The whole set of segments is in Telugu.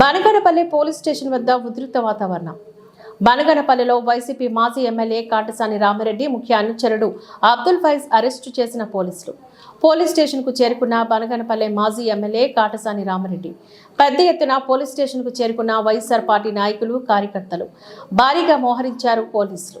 బనగనపల్లి పోలీస్ స్టేషన్ వద్ద ఉధృత వాతావరణం. బనగనపల్లిలో వైసీపీ మాజీ ఎమ్మెల్యే కాటసాని రామిరెడ్డి ముఖ్య అనుచరుడు అబ్దుల్ ఫైజ్ అరెస్టు చేసిన పోలీసులు. పోలీస్ స్టేషన్కు చేరుకున్న బనగనపల్లి మాజీ ఎమ్మెల్యే కాటసాని రామిరెడ్డి పెద్ద ఎత్తున పోలీస్ స్టేషన్కు చేరుకున్న వైఎస్ఆర్ పార్టీ నాయకులు కార్యకర్తలు భారీగా మోహరించారు పోలీసులు.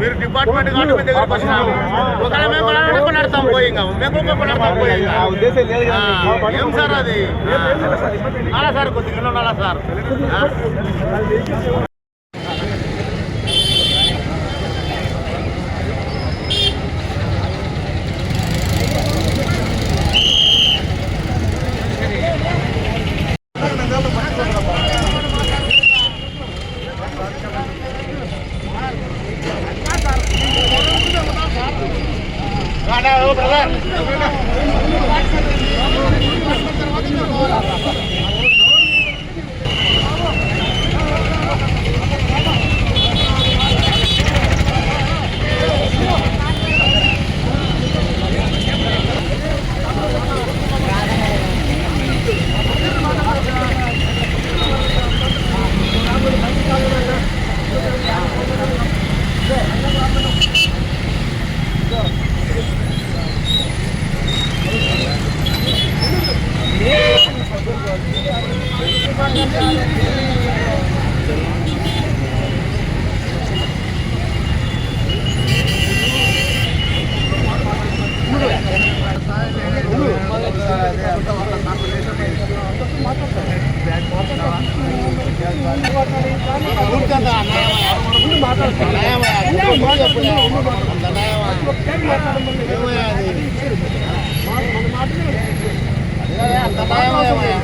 మీరు డిపార్ట్మెంట్ కాబట్టి మీ దగ్గరకు వచ్చినాము ఒకవేళ మేము కొనాలంటే కొనాడతాం పోయి ఇంకా మేము కొనాడతాం పోయి ఇంకా. ఆ, ఏం సార్ అది? అలా సార్ కొద్దిగా ఉండాలా సార్? brother. రాడా, అంత అన్నయ్య.